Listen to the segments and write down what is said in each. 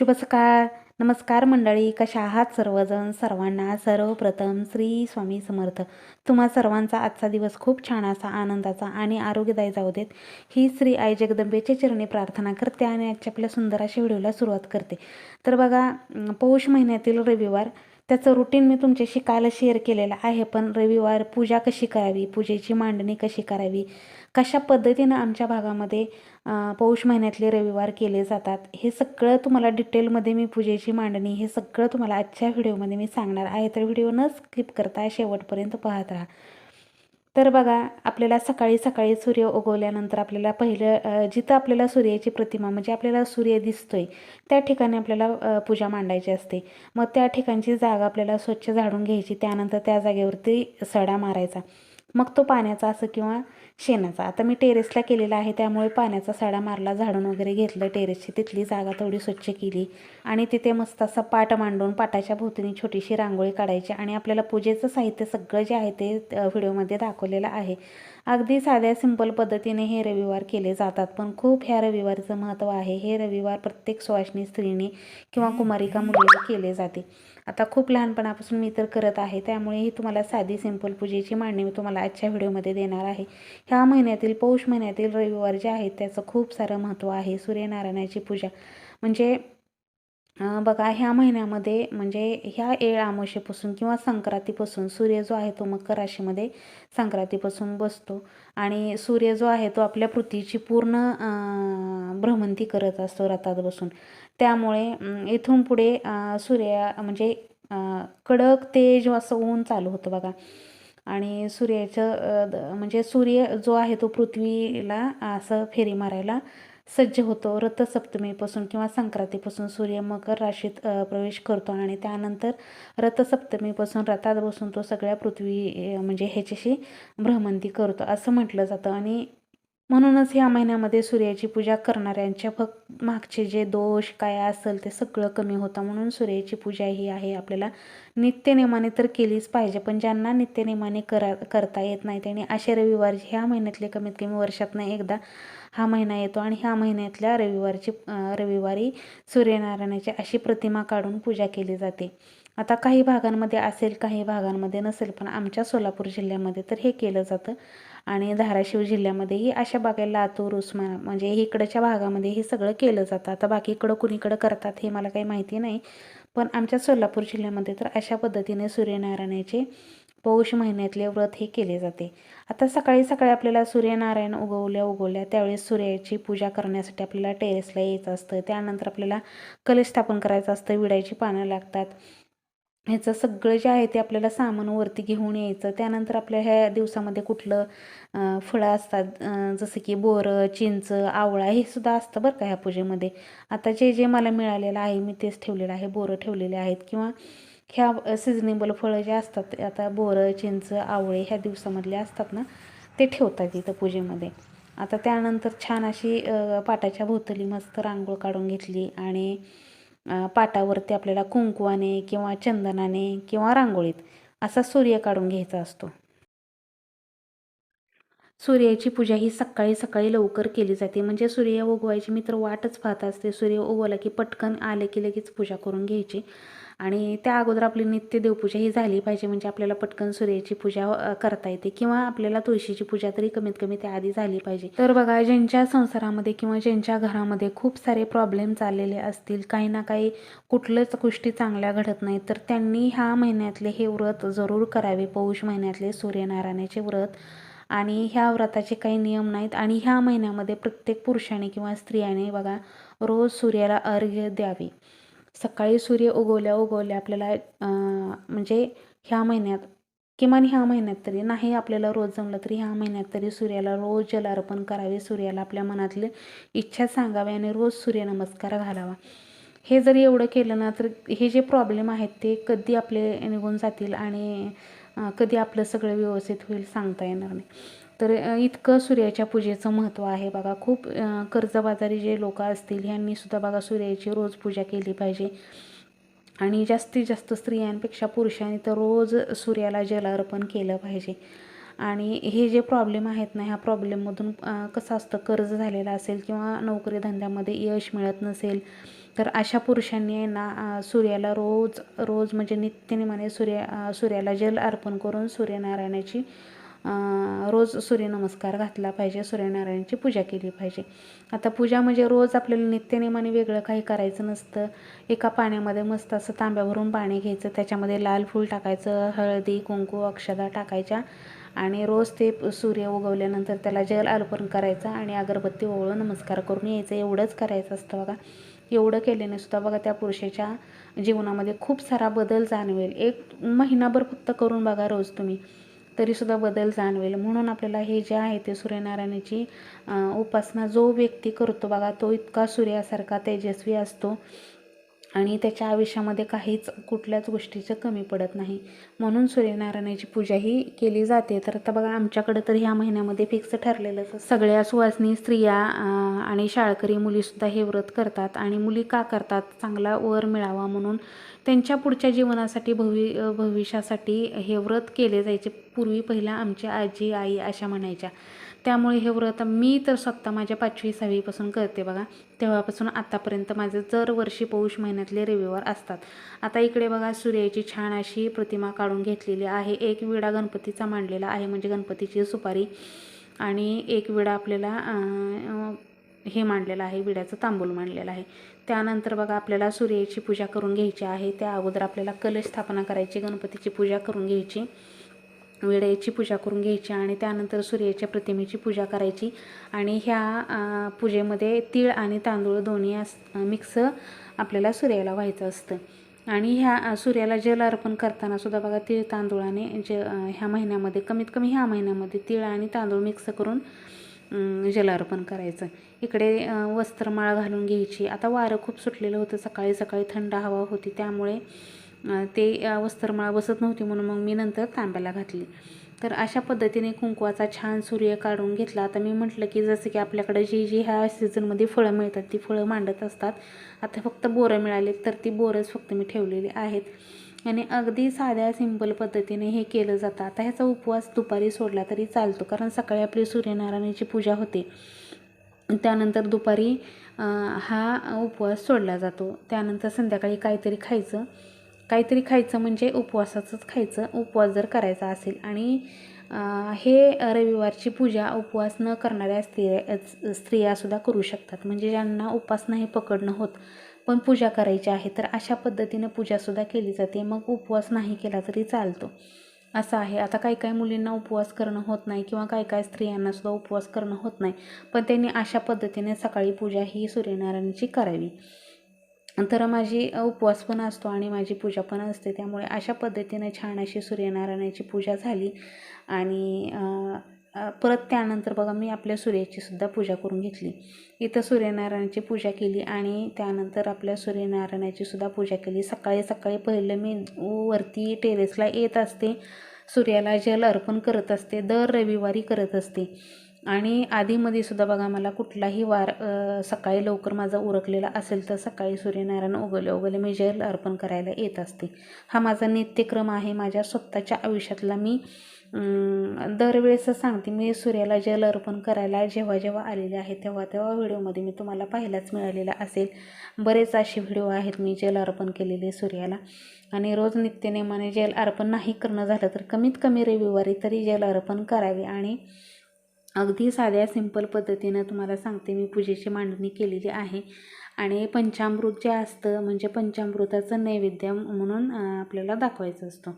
शुभ सकाळ नमस्कार मंडळी कशा आहात सर्वजण? सर्वांना सर्वप्रथम श्री स्वामी समर्थ. तुम्हा सर्वांचा आजचा दिवस खूप छान असा आनंदाचा आणि आरोग्यदायी जाऊ देत. ही श्री आई जगदंबेचे चरणी प्रार्थना करते आणि आजच्या आपल्या सुंदर अशा व्हिडिओला सुरुवात करते. तर बघा पौष महिन्यातील रविवार त्याचं रुटीन मी तुमच्याशी काल शेअर केलेलं आहे पण रविवार पूजा कशी करावी पूजेची मांडणी कशी करावी कशा पद्धतीनं आमच्या भागामध्ये पौष महिन्यातले रविवार केले जातात हे सगळं तुम्हाला डिटेलमध्ये मी पूजेची मांडणी हे सगळं तुम्हाला आजच्या व्हिडिओमध्ये मी सांगणार आहे. तर व्हिडिओ न स्किप करता शेवटपर्यंत पाहत राहा. तर बघा आपल्याला सकाळी सकाळी सूर्य उगवल्यानंतर आपल्याला पहिलं जिथं आपल्याला सूर्याची प्रतिमा म्हणजे आपल्याला सूर्य दिसतोय त्या ठिकाणी आपल्याला पूजा मांडायची असते. मग त्या ठिकाणची जागा आपल्याला स्वच्छ झाडून घ्यायची त्यानंतर त्या जागेवरती सडा मारायचा. मग तो पाण्याचा असं किंवा शेणाचा. आता मी टेरेसला केलेला आहे त्यामुळे पाण्याचा सडा मारला झाडून वगैरे घेतलं टेरेसची तिथली जागा थोडी स्वच्छ केली आणि तिथे मस्त असा पाट मांडून पाटाच्या भोवतीने छोटीशी रांगोळी काढायची आणि आपल्याला पूजेचं साहित्य सगळं जे आहे ते व्हिडिओमध्ये दाखवलेलं आहे. अगदी साध्या सिंपल पद्धतीने हे रविवार केले जातात पण खूप ह्या रविवारचं महत्त्व आहे. हे रविवार प्रत्येक सुवासिनी स्त्रीने किंवा कुमारिका मुलीने केले जाते. आता खूप लहानपणापासून मी तर करत आहे त्यामुळे ही तुम्हाला साधी सिंपल पूजेची मांडणी मी तुम्हाला आजच्या व्हिडिओमध्ये देणार आहे. ह्या महिन्यातील पौष महिन्यातील रविवार जे आहेत त्याचं खूप सारं महत्त्व आहे. सूर्यनारायणाची पूजा. म्हणजे बघा ह्या महिन्यामध्ये म्हणजे ह्या येळ आमोशेपासून किंवा संक्रांतीपासून सूर्य जो आहे तो मकर राशीमध्ये संक्रांतीपासून बसतो. आणि सूर्य जो आहे तो आपल्या पृथ्वीची पूर्ण भ्रमंती करत असतो रथात बसून. त्यामुळे इथून पुढे सूर्या सूर्य म्हणजे कडक तेज असं ऊन चालू होतं बघा. आणि सूर्याचं द- म्हणजे सूर्य जो आहे तो पृथ्वीला असं फेरी मारायला सज्ज होतो. रथसप्तमीपासून किंवा संक्रांतीपासून सूर्य मकर राशीत प्रवेश करतो आणि त्यानंतर रथसप्तमीपासून रथात बसून तो सगळ्या पृथ्वी म्हणजे ह्याच्याशी भ्रमंती करतो असं म्हटलं जातं. आणि म्हणूनच ह्या महिन्यामध्ये सूर्याची पूजा करणाऱ्यांच्या फक्त मागचे जे दोष काय असेल ते सगळं कमी होतं. म्हणून सूर्याची पूजा ही आहे आपल्याला नित्यनेमाने तर केलीच पाहिजे पण ज्यांना नित्यनेमाने करा करता येत नाही त्यांनी असे रविवार ह्या महिन्यातले कमीत कमी वर्षातनं एकदा हा महिना येतो आणि ह्या महिन्यातल्या रविवारची रविवारी सूर्यनारायणाची अशी प्रतिमा काढून पूजा केली जाते. आता काही भागांमध्ये असेल काही भागांमध्ये नसेल पण आमच्या सोलापूर जिल्ह्यामध्ये तर हे केलं जातं. आणि धाराशिव जिल्ह्यामध्येही अशा बागायला लातूर उस्मान म्हणजे इकडच्या भागामध्ये हे सगळं केलं जातं. आता बाकी इकडं कुणीकडं करतात हे मला काही माहिती नाही. पण आमच्या सोलापूर जिल्ह्यामध्ये तर अशा पद्धतीने सूर्यनारायणाचे पौष महिन्यातले व्रत हे केले जाते. आता सकाळी सकाळी आपल्याला सूर्यनारायण उगवल्या उगवल्या त्यावेळेस सूर्याची पूजा करण्यासाठी आपल्याला टेरेसला यायचं असतं. त्यानंतर आपल्याला कलश स्थापन करायचं असतं. विड्याची पानं लागतात. ह्याचं सगळं जे आहे ते आपल्याला सामान वरती घेऊन यायचं. त्यानंतर आपल्या ह्या दिवसामध्ये कुठलं फळं असतात जसं की बोरं चिंच आवळा हे सुद्धा असतं बरं का ह्या पूजेमध्ये. आता जे जे मला मिळालेलं आहे मी तेच ठेवलेलं आहे बोरं ठेवलेले आहेत. किंवा ह्या सिजनेबल फळं जे असतात आता बोरं चिंच आवळे ह्या दिवसामधले असतात ना ते ठेवतात इथं पूजेमध्ये. आता त्यानंतर छान अशी पाटाच्या भोवतली मस्त रांगोळ काढून घेतली आणि पाटावरती आपल्याला कुंकवाने किंवा चंदनाने किंवा रांगोळीत असा सूर्य काढून घ्यायचा असतो. सूर्याची पूजा ही सकाळी सकाळी लवकर केली जाते. म्हणजे सूर्य उगवायची मी तर वाटच पाहत असते. सूर्य उगवला की पटकन आले की लगेच पूजा करून घ्यायची. आणि त्या अगोदर आपली नित्य देवपूजा ही झाली पाहिजे म्हणजे आपल्याला पटकन सूर्याची पूजा करता येते किंवा आपल्याला तुळशीची पूजा तरी कमीत कमी त्याआधी झाली पाहिजे. तर बघा ज्यांच्या संसारामध्ये किंवा ज्यांच्या घरामध्ये खूप सारे प्रॉब्लेम चाललेले असतील काही ना काही कुठलंच गोष्टी चांगल्या घडत नाही तर त्यांनी ह्या महिन्यातले हे व्रत जरूर करावे. पौष महिन्यातले सूर्यनारायणाचे व्रत आणि ह्या व्रताचे काही नियम नाहीत आणि ह्या महिन्यामध्ये प्रत्येक पुरुषाने किंवा स्त्रियाने बघा रोज सूर्याला अर्घ्य द्यावे. सकाळी सूर्य उगवल्या उगवल्या आपल्याला म्हणजे ह्या महिन्यात किमान ह्या महिन्यात तरी नाही आपल्याला रोज जमलं तरी ह्या महिन्यात तरी सूर्याला रोज जलार्पण करावे सूर्याला आपल्या मनातले इच्छा सांगावी आणि रोज सूर्यनमस्कार घालावा. हे जर एवढं केलं ना तर हे जे प्रॉब्लेम आहेत ते कधी आपले निघून जातील आणि कधी आपलं सगळं व्यवस्थित होईल सांगता येणार नाही. तर इतकं सूर्याच्या पूजेचं महत्त्व आहे बघा. खूप कर्जबाजारी जे लोक असतील ह्यांनीसुद्धा बघा सूर्याची रोज पूजा केली पाहिजे. आणि जास्तीत जास्त स्त्रियांपेक्षा पुरुषांनी तर रोज सूर्याला जल अर्पण केलं पाहिजे. आणि हे जे प्रॉब्लेम आहेत ना ह्या प्रॉब्लेममधून कसं असतं कर्ज झालेलं असेल किंवा नोकरी धंद्यामध्ये यश मिळत नसेल तर अशा पुरुषांनी आहे ना सूर्याला रोज रोज म्हणजे नित्यनेमाने सूर्या सूर्याला जल अर्पण करून सूर्यनारायणाची रोज सूर्यनमस्कार घातला पाहिजे सूर्यनारायणाची पूजा केली पाहिजे. आता पूजा म्हणजे रोज आपल्याला नित्यनेमाने वेगळं काही करायचं नसतं. एका पाण्यामध्ये मस्त असं तांब्या भरून पाणी घ्यायचं त्याच्यामध्ये लाल फूल टाकायचं हळदी कुंकू अक्षदा टाकायच्या आणि रोज ते सूर्य उगवल्यानंतर त्याला जल अर्पण करायचं आणि अगरबत्ती ओवळून नमस्कार करून यायचं. एवढंच करायचं असतं बघा. एवढं केल्याने सुद्धा बघा त्या पुरुषाच्या जीवनामध्ये खूप सारा बदल जाणवेल. एक महिनाभर फक्त करून बघा रोज तुम्ही. तरीसुद्धा बदल जाणवेल. म्हणून आपल्याला हे जे आहे ते सूर्यनारायणाची उपासना जो व्यक्ती करतो बघा तो इतका सूर्यासारखा तेजस्वी असतो आणि त्याच्या आयुष्यामध्ये काहीच कुठल्याच गोष्टीचं कमी पडत नाही. म्हणून सूर्यनारायणाची पूजा ही केली जाते. तर आता बघा आमच्याकडे तर ह्या महिन्यामध्ये फिक्स ठरलेलंच. असतं. सगळ्या सुवासनी स्त्रिया आणि शाळकरी मुलीसुद्धा हे व्रत करतात. आणि मुली का करतात? चांगला वर मिळावा म्हणून त्यांच्या पुढच्या जीवनासाठी भवि भविष्यासाठी हे व्रत केले जायचे. पूर्वी पहिला आमची आजी आई अशा म्हणायच्या. त्यामुळे हे व्रत मी तर स्वतः माझ्या पाचवी सहावीपासून करते बघा. तेव्हापासून आत्तापर्यंत माझे दरवर्षी पौष महिन्यातले रविवार असतात. आता इकडे बघा सूर्याची छान अशी प्रतिमा काढून घेतलेली आहे. एक विडा गणपतीचा मांडलेला आहे म्हणजे गणपतीची सुपारी. आणि एक विडा आपल्याला हे मांडलेलं आहे विड्याचं तांबूल मांडलेलं आहे. त्यानंतर बघा आपल्याला सूर्याची पूजा करून घ्यायची आहे. त्या अगोदर आपल्याला कलश स्थापना करायची गणपतीची पूजा करून घ्यायची विड्याची पूजा करून घ्यायची आणि त्यानंतर सूर्याच्या प्रतिमेची पूजा करायची. आणि ह्या पूजेमध्ये तीळ आणि तांदूळ दोन्ही अस मिक्स आपल्याला सूर्याला व्हायचं असतं. आणि ह्या सूर्याला जल अर्पण करताना सुद्धा बघा तीळ तांदूळाने ज ह्या महिन्यामध्ये कमीत कमी ह्या महिन्यामध्ये तीळ आणि तांदूळ मिक्स करून जलार्पण करायचं. इकडे वस्त्रमाळ घालून घ्यायची. आता वारं खूप सुटलेलं होतं. सकाळी सकाळी थंड हवा होती. त्यामुळे ते वस्त्रमाळा वस्त्रमाळ बसत नव्हती म्हणून मग मी नंतर तांब्याला घातली. तर अशा पद्धतीने कुंकवाचा छान सूर्य काढून घेतला. आता मी म्हटलं की जसं की आपल्याकडे जी जी ह्या सीझनमध्ये फळं मिळतात ती फळं मांडत असतात. आता फक्त बोरं मिळालेत तर ती बोरंच फक्त मी ठेवलेली आहेत. आणि अगदी साध्या सिंपल पद्धतीने हे केलं जातं. आता ह्याचा उपवास दुपारी सोडला तरी चालतो कारण सकाळी आपली सूर्यनारायणाची पूजा होते. त्यानंतर दुपारी हा उपवास सोडला जातो. त्यानंतर संध्याकाळी काहीतरी खायचं. काहीतरी खायचं म्हणजे उपवासाचंच खायचं. उपवास जर करायचा असेल आणि हे रविवारची पूजा उपवास न करणाऱ्या स्त्रिया स्त्रियासुद्धा करू शकतात. म्हणजे ज्यांना उपास हे पकडणं होत. पण पूजा करायची आहे तर अशा पद्धतीनं पूजासुद्धा केली जाते. मग उपवास नाही केला तरी चालतो. असं आहे. आता काही काही मुलींना उपवास करणं होत नाही किंवा काही काही स्त्रियांनासुद्धा उपवास करणं होत नाही. पण त्यांनी अशा पद्धतीने सकाळी पूजा ही सूर्यनारायणाची करावी. तर माझी उपवास पण असतो आणि माझी पूजा पण असते. त्यामुळे अशा पद्धतीने छान अशी सूर्यनारायणाची पूजा झाली. आणि परत त्यानंतर बघा मी आपल्या सूर्याची सुद्धा पूजा करून घेतली. इथं सूर्यनारायणाची पूजा केली आणि त्यानंतर आपल्या सूर्यनारायणाची सुद्धा पूजा केली. सकाळी सकाळी पहिलं मी वरती टेरेसला येत असते. सूर्याला जल अर्पण करत असते. दर रविवारी करत असते. आणि आधीमध्ये सुद्धा बघा मला कुठलाही वार सकाळी लवकर माझा उरकलेला असेल तर सकाळी सूर्यनारायण उगवले उगवले मी जल अर्पण करायला येत असते. हा माझा नित्यक्रम आहे. माझ्या स्वतःच्या आयुष्यातला मी दरवेळेस सांगते मी सूर्याला जल अर्पण करायला जेव्हा जेव्हा आलेले आहे तेव्हा तेव्हा व्हिडिओमध्ये मी तुम्हाला पाहायलाच मिळालेला असेल. बरेच असे व्हिडिओ आहेत मी जल अर्पण केलेले सूर्याला. आणि रोज नित्यनेमाने जल अर्पण नाही करणं झालं तर कमीत कमी रविवारी तरी जल अर्पण करावे आणि अगदी साध्या सिंपल पद्धतीनं तुम्हाला सांगते मी पूजेची मांडणी केलेली आहे. आणि पंचामृत जे असतं म्हणजे पंचामृताचं नैवेद्य म्हणून आपल्याला दाखवायचं असतं.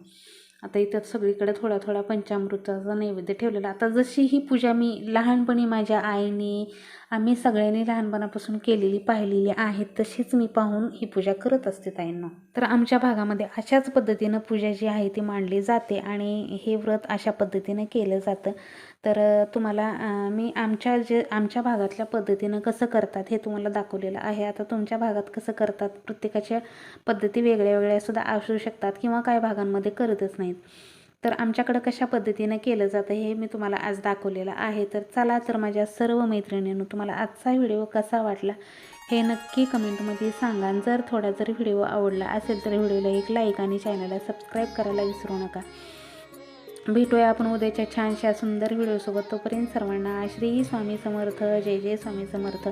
आता इथं सगळीकडे थोडा थोडा पंचामृताचा नैवेद्य ठेवलेला. आता जशी ही पूजा मी लहानपणी माझ्या आईने आम्ही सगळ्यांनी लहानपणापासून केलेली पाहिलेली आहे तशीच मी पाहून ही पूजा करत असते ताईंना. तर आमच्या भागामध्ये अशाच पद्धतीनं पूजा जी आहे ती मांडली जाते आणि हे व्रत अशा पद्धतीनं केलं जातं. तर तुम्हाला मी आमच्या जे आमच्या भागातल्या पद्धतीनं कसं करतात हे तुम्हाला दाखवलेलं आहे. आता तुमच्या भागात कसं करतात प्रत्येकाच्या पद्धती वेगळ्या वेगळ्या सुद्धा असू शकतात किंवा काही भागांमध्ये करतच नाहीत. तर आमच्याकडं कशा पद्धतीनं केलं जातं हे मी तुम्हाला आज दाखवलेलं आहे. तर चला तर माझ्या सर्व मैत्रिणींनो तुम्हाला आजचा व्हिडिओ कसा वाटला हे नक्की कमेंटमध्ये सांगा. आणि जर थोडा जर व्हिडिओ आवडला असेल तर व्हिडिओला एक लाईक आणि चॅनलला सबस्क्राईब करायला विसरू नका. भेटूया आपण उद्याच्या छानशा सुंदर व्हिडिओसोबत. तोपर्यंत सर्वांना श्री स्वामी समर्थ जय जय स्वामी समर्थ.